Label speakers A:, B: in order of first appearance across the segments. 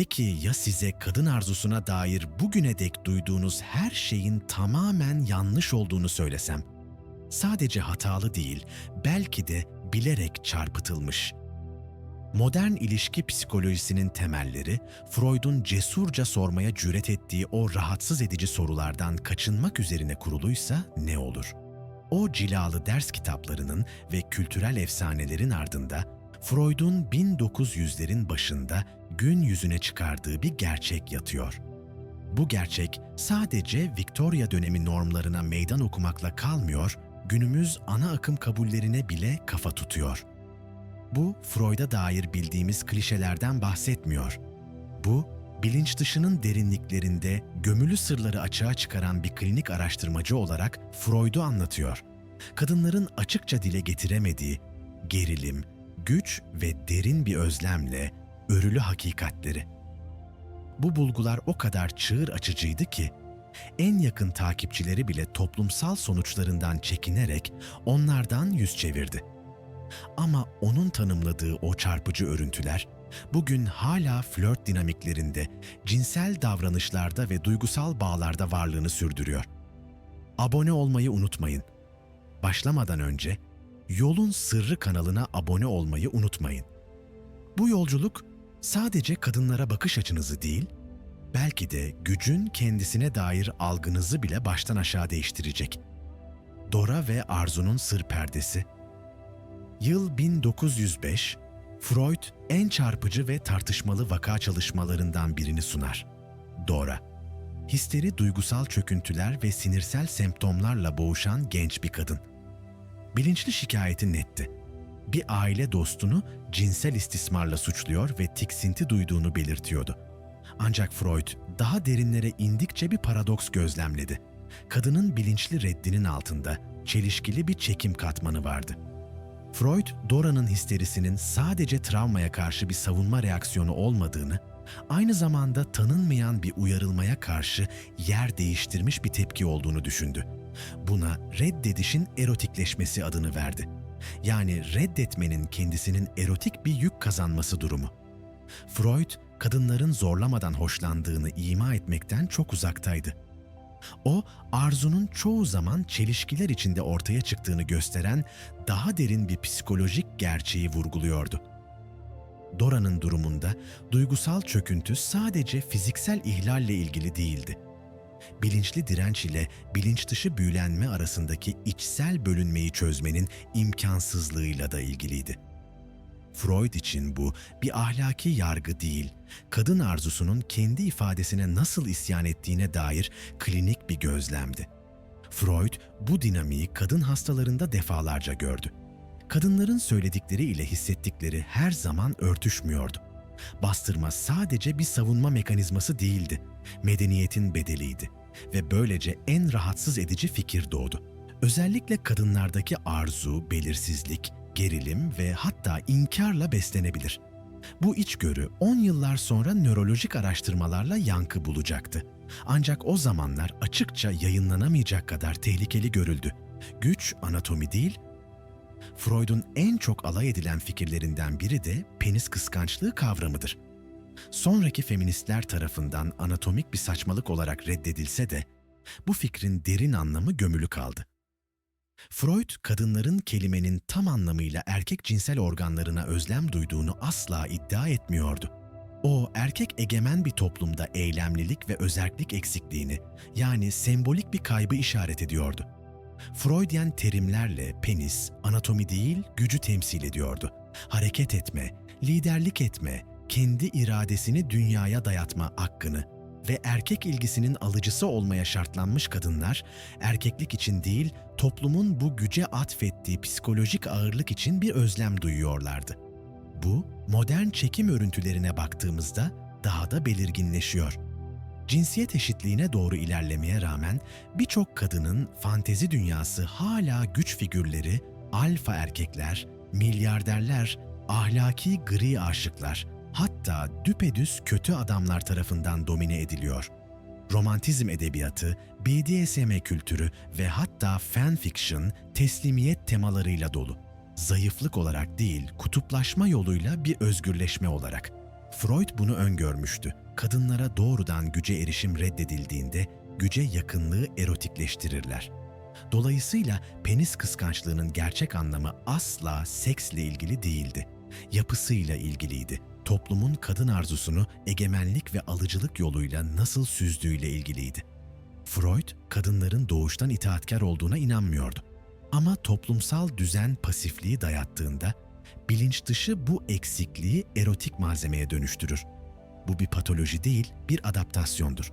A: Peki ya size kadın arzusuna dair bugüne dek duyduğunuz her şeyin tamamen yanlış olduğunu söylesem? Sadece hatalı değil, belki de bilerek çarpıtılmış. Modern ilişki psikolojisinin temelleri, Freud'un cesurca sormaya cüret ettiği o rahatsız edici sorulardan kaçınmak üzerine kuruluysa ne olur? O cilalı ders kitaplarının ve kültürel efsanelerin ardında Freud'un 1900'lerin başında gün yüzüne çıkardığı bir gerçek yatıyor. Bu gerçek sadece Victoria dönemi normlarına meydan okumakla kalmıyor, günümüz ana akım kabullerine bile kafa tutuyor. Bu Freud'a dair bildiğimiz klişelerden bahsetmiyor. Bu bilinç dışının derinliklerinde gömülü sırları açığa çıkaran bir klinik araştırmacı olarak Freud'u anlatıyor. Kadınların açıkça dile getiremediği gerilim, güç ve derin bir özlemle örülü hakikatleri. Bu bulgular o kadar çığır açıcıydı ki en yakın takipçileri bile toplumsal sonuçlarından çekinerek onlardan yüz çevirdi. Ama onun tanımladığı o çarpıcı örüntüler bugün hala flört dinamiklerinde, cinsel davranışlarda ve duygusal bağlarda varlığını sürdürüyor. Abone olmayı unutmayın. Başlamadan önce Yolun Sırrı kanalına abone olmayı unutmayın. Bu yolculuk sadece kadınlara bakış açınızı değil, belki de gücün kendisine dair algınızı bile baştan aşağı değiştirecek. Dora ve Arzu'nun sır perdesi Yıl 1905, Freud en çarpıcı ve tartışmalı vaka çalışmalarından birini sunar. Dora, histeri duygusal çöküntüler ve sinirsel semptomlarla boğuşan genç bir kadın. Bilinçli şikayeti netti. Bir aile dostunu cinsel istismarla suçluyor ve tiksinti duyduğunu belirtiyordu. Ancak Freud daha derinlere indikçe bir paradoks gözlemledi. Kadının bilinçli reddinin altında çelişkili bir çekim katmanı vardı. Freud, Dora'nın histerisinin sadece travmaya karşı bir savunma reaksiyonu olmadığını, aynı zamanda tanınmayan bir uyarılmaya karşı yer değiştirmiş bir tepki olduğunu düşündü. Buna reddedişin erotikleşmesi adını verdi. Yani reddetmenin kendisinin erotik bir yük kazanması durumu. Freud, kadınların zorlamadan hoşlandığını ima etmekten çok uzaktaydı. O, arzunun çoğu zaman çelişkiler içinde ortaya çıktığını gösteren daha derin bir psikolojik gerçeği vurguluyordu. Dora'nın durumunda duygusal çöküntü sadece fiziksel ihlalle ilgili değildi. Bilinçli direnç ile bilinç dışı büyülenme arasındaki içsel bölünmeyi çözmenin imkansızlığıyla da ilgiliydi. Freud için bu bir ahlaki yargı değil, kadın arzusunun kendi ifadesine nasıl isyan ettiğine dair klinik bir gözlemdi. Freud bu dinamiği kadın hastalarında defalarca gördü. Kadınların söyledikleri ile hissettikleri her zaman örtüşmüyordu. Bastırma sadece bir savunma mekanizması değildi, medeniyetin bedeliydi ve böylece en rahatsız edici fikir doğdu. Özellikle kadınlardaki arzu, belirsizlik, gerilim ve hatta inkarla beslenebilir. Bu içgörü 10 yıllar sonra nörolojik araştırmalarla yankı bulacaktı. Ancak o zamanlar açıkça yayınlanamayacak kadar tehlikeli görüldü. Güç anatomi değil, Freud'un en çok alay edilen fikirlerinden biri de penis kıskançlığı kavramıdır. Sonraki feministler tarafından anatomik bir saçmalık olarak reddedilse de bu fikrin derin anlamı gömülü kaldı. Freud, kadınların kelimenin tam anlamıyla erkek cinsel organlarına özlem duyduğunu asla iddia etmiyordu. O, erkek egemen bir toplumda eylemlilik ve özerklik eksikliğini, yani sembolik bir kaybı işaret ediyordu. Freudian terimlerle penis, anatomi değil, gücü temsil ediyordu. Hareket etme, liderlik etme, kendi iradesini dünyaya dayatma hakkını ve erkek ilgisinin alıcısı olmaya şartlanmış kadınlar, erkeklik için değil, toplumun bu güce atfettiği psikolojik ağırlık için bir özlem duyuyorlardı. Bu, modern çekim örüntülerine baktığımızda daha da belirginleşiyor. Cinsiyet eşitliğine doğru ilerlemeye rağmen birçok kadının fantezi dünyası hala güç figürleri, alfa erkekler, milyarderler, ahlaki gri aşıklar, hatta düpedüz kötü adamlar tarafından domine ediliyor. Romantizm edebiyatı, BDSM kültürü ve hatta fanfiction teslimiyet temalarıyla dolu. Zayıflık olarak değil, kutuplaşma yoluyla bir özgürleşme olarak. Freud bunu öngörmüştü. Kadınlara doğrudan güce erişim reddedildiğinde güce yakınlığı erotikleştirirler. Dolayısıyla penis kıskançlığının gerçek anlamı asla seksle ilgili değildi. Yapısıyla ilgiliydi. Toplumun kadın arzusunu egemenlik ve alıcılık yoluyla nasıl süzdüğüyle ilgiliydi. Freud, kadınların doğuştan itaatkar olduğuna inanmıyordu. Ama toplumsal düzen pasifliği dayattığında bilinç dışı bu eksikliği erotik malzemeye dönüştürür. Bu bir patoloji değil, bir adaptasyondur.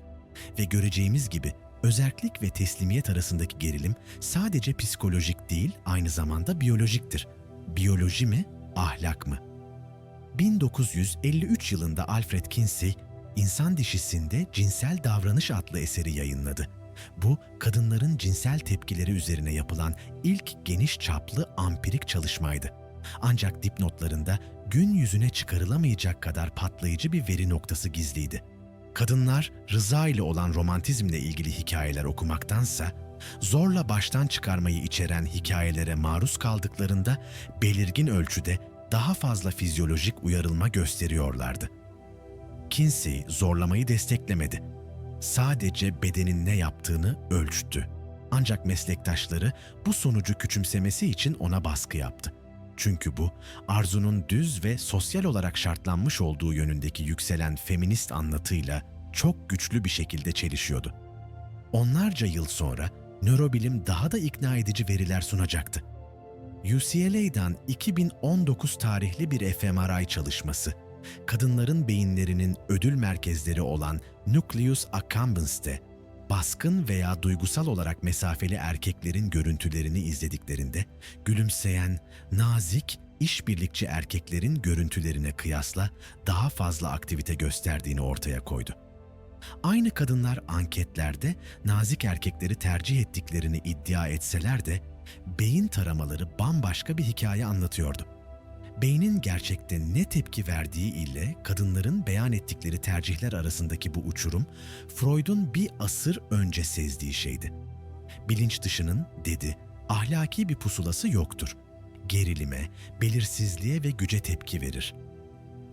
A: Ve göreceğimiz gibi özerklik ve teslimiyet arasındaki gerilim sadece psikolojik değil, aynı zamanda biyolojiktir. Biyoloji mi, ahlak mı? 1953 yılında Alfred Kinsey, İnsan Dişisi'nde Cinsel Davranış adlı eseri yayınladı. Bu, kadınların cinsel tepkileri üzerine yapılan ilk geniş çaplı ampirik çalışmaydı. Ancak dipnotlarında gün yüzüne çıkarılamayacak kadar patlayıcı bir veri noktası gizliydi. Kadınlar rıza ile olan romantizmle ilgili hikayeler okumaktansa, zorla baştan çıkarmayı içeren hikayelere maruz kaldıklarında belirgin ölçüde daha fazla fizyolojik uyarılma gösteriyorlardı. Kinsey zorlamayı desteklemedi. Sadece bedenin ne yaptığını ölçtü. Ancak meslektaşları bu sonucu küçümsemesi için ona baskı yaptı. Çünkü bu, arzunun düz ve sosyal olarak şartlanmış olduğu yönündeki yükselen feminist anlatıyla çok güçlü bir şekilde çelişiyordu. Onlarca yıl sonra nörobilim daha da ikna edici veriler sunacaktı. UCLA'dan 2019 tarihli bir fMRI çalışması, kadınların beyinlerinin ödül merkezleri olan nucleus accumbens'te baskın veya duygusal olarak mesafeli erkeklerin görüntülerini izlediklerinde gülümseyen, nazik, işbirlikçi erkeklerin görüntülerine kıyasla daha fazla aktivite gösterdiğini ortaya koydu. Aynı kadınlar anketlerde nazik erkekleri tercih ettiklerini iddia etseler de beyin taramaları bambaşka bir hikaye anlatıyordu. Beynin gerçekte ne tepki verdiği ile kadınların beyan ettikleri tercihler arasındaki bu uçurum, Freud'un bir asır önce sezdiği şeydi. Bilinç dışının, dedi, ahlaki bir pusulası yoktur. Gerilime, belirsizliğe ve güce tepki verir.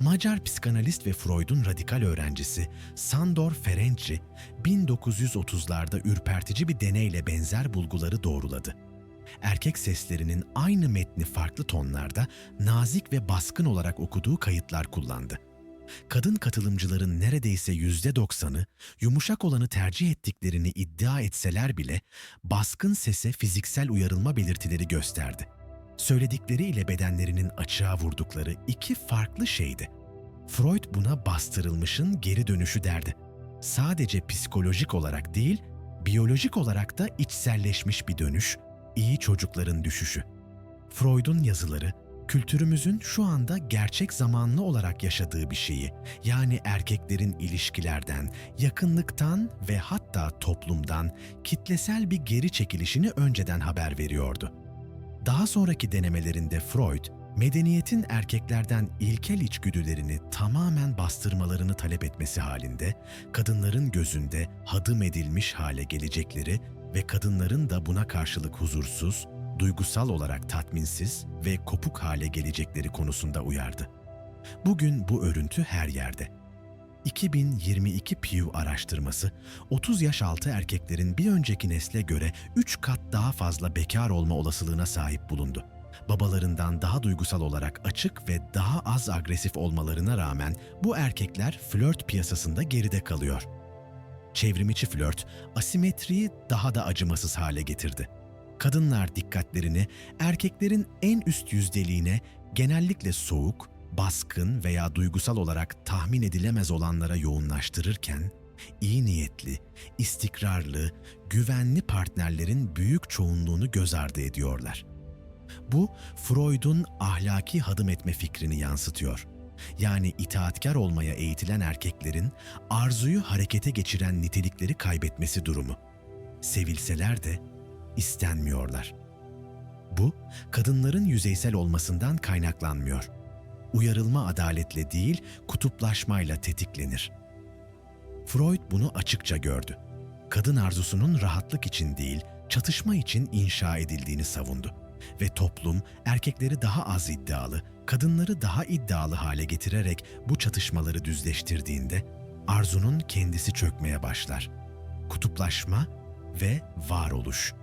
A: Macar psikanalist ve Freud'un radikal öğrencisi Sandor Ferenczi, 1930'larda ürpertici bir deneyle benzer bulguları doğruladı erkek seslerinin aynı metni farklı tonlarda nazik ve baskın olarak okuduğu kayıtlar kullandı. Kadın katılımcıların neredeyse yüzde doksanı yumuşak olanı tercih ettiklerini iddia etseler bile baskın sese fiziksel uyarılma belirtileri gösterdi. Söyledikleri ile bedenlerinin açığa vurdukları iki farklı şeydi. Freud buna bastırılmışın geri dönüşü derdi. Sadece psikolojik olarak değil, biyolojik olarak da içselleşmiş bir dönüş, iyi çocukların düşüşü. Freud'un yazıları, kültürümüzün şu anda gerçek zamanlı olarak yaşadığı bir şeyi, yani erkeklerin ilişkilerden, yakınlıktan ve hatta toplumdan kitlesel bir geri çekilişini önceden haber veriyordu. Daha sonraki denemelerinde Freud, medeniyetin erkeklerden ilkel içgüdülerini tamamen bastırmalarını talep etmesi halinde, kadınların gözünde hadım edilmiş hale gelecekleri ve kadınların da buna karşılık huzursuz, duygusal olarak tatminsiz ve kopuk hale gelecekleri konusunda uyardı. Bugün bu örüntü her yerde. 2022 Pew araştırması 30 yaş altı erkeklerin bir önceki nesle göre 3 kat daha fazla bekar olma olasılığına sahip bulundu. Babalarından daha duygusal olarak açık ve daha az agresif olmalarına rağmen bu erkekler flört piyasasında geride kalıyor çevrimiçi flört asimetriyi daha da acımasız hale getirdi. Kadınlar dikkatlerini erkeklerin en üst yüzdeliğine genellikle soğuk, baskın veya duygusal olarak tahmin edilemez olanlara yoğunlaştırırken, iyi niyetli, istikrarlı, güvenli partnerlerin büyük çoğunluğunu göz ardı ediyorlar. Bu, Freud'un ahlaki hadım etme fikrini yansıtıyor yani itaatkar olmaya eğitilen erkeklerin arzuyu harekete geçiren nitelikleri kaybetmesi durumu. Sevilseler de istenmiyorlar. Bu, kadınların yüzeysel olmasından kaynaklanmıyor. Uyarılma adaletle değil, kutuplaşmayla tetiklenir. Freud bunu açıkça gördü. Kadın arzusunun rahatlık için değil, çatışma için inşa edildiğini savundu Ve toplum erkekleri daha az iddialı, kadınları daha iddialı hale getirerek bu çatışmaları düzleştirdiğinde arzunun kendisi çökmeye başlar. Kutuplaşma ve varoluş.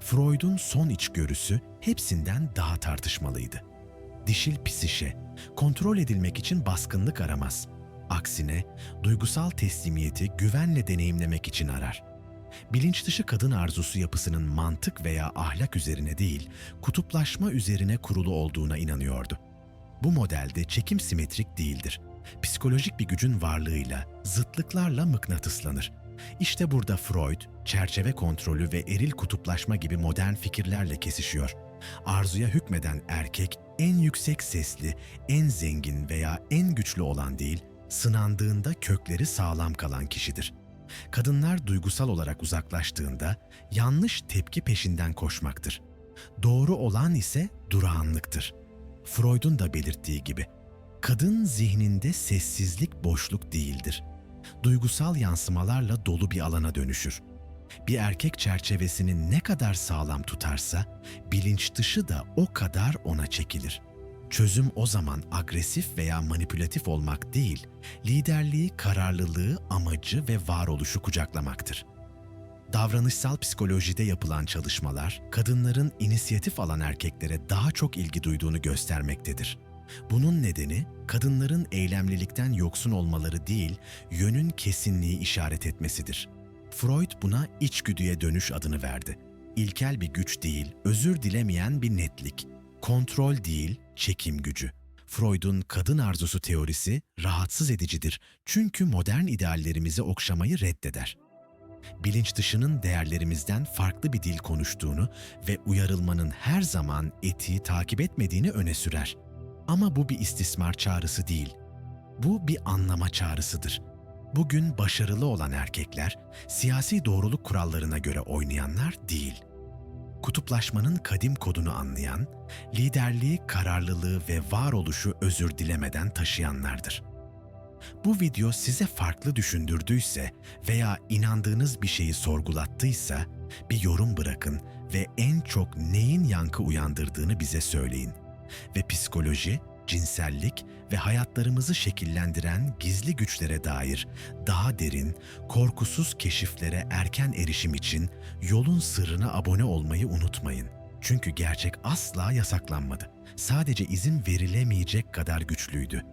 A: Freud'un son içgörüsü hepsinden daha tartışmalıydı. Dişil psişe, kontrol edilmek için baskınlık aramaz. Aksine duygusal teslimiyeti güvenle deneyimlemek için arar. Bilinç dışı kadın arzusu yapısının mantık veya ahlak üzerine değil, kutuplaşma üzerine kurulu olduğuna inanıyordu. Bu modelde çekim simetrik değildir. Psikolojik bir gücün varlığıyla, zıtlıklarla mıknatıslanır. İşte burada Freud, çerçeve kontrolü ve eril kutuplaşma gibi modern fikirlerle kesişiyor. Arzuya hükmeden erkek, en yüksek sesli, en zengin veya en güçlü olan değil, sınandığında kökleri sağlam kalan kişidir. Kadınlar duygusal olarak uzaklaştığında yanlış tepki peşinden koşmaktır. Doğru olan ise durağanlıktır. Freud'un da belirttiği gibi, kadın zihninde sessizlik boşluk değildir. Duygusal yansımalarla dolu bir alana dönüşür. Bir erkek çerçevesini ne kadar sağlam tutarsa, bilinç dışı da o kadar ona çekilir. Çözüm o zaman agresif veya manipülatif olmak değil, liderliği, kararlılığı, amacı ve varoluşu kucaklamaktır. Davranışsal psikolojide yapılan çalışmalar, kadınların inisiyatif alan erkeklere daha çok ilgi duyduğunu göstermektedir. Bunun nedeni kadınların eylemlilikten yoksun olmaları değil, yönün kesinliği işaret etmesidir. Freud buna içgüdüye dönüş adını verdi. İlkel bir güç değil, özür dilemeyen bir netlik. Kontrol değil, çekim gücü. Freud'un kadın arzusu teorisi rahatsız edicidir çünkü modern ideallerimizi okşamayı reddeder bilinç dışının değerlerimizden farklı bir dil konuştuğunu ve uyarılmanın her zaman etiği takip etmediğini öne sürer. Ama bu bir istismar çağrısı değil. Bu bir anlama çağrısıdır. Bugün başarılı olan erkekler, siyasi doğruluk kurallarına göre oynayanlar değil. Kutuplaşmanın kadim kodunu anlayan, liderliği, kararlılığı ve varoluşu özür dilemeden taşıyanlardır. Bu video size farklı düşündürdüyse veya inandığınız bir şeyi sorgulattıysa bir yorum bırakın ve en çok neyin yankı uyandırdığını bize söyleyin. Ve psikoloji, cinsellik ve hayatlarımızı şekillendiren gizli güçlere dair daha derin, korkusuz keşiflere erken erişim için yolun sırrına abone olmayı unutmayın. Çünkü gerçek asla yasaklanmadı. Sadece izin verilemeyecek kadar güçlüydü.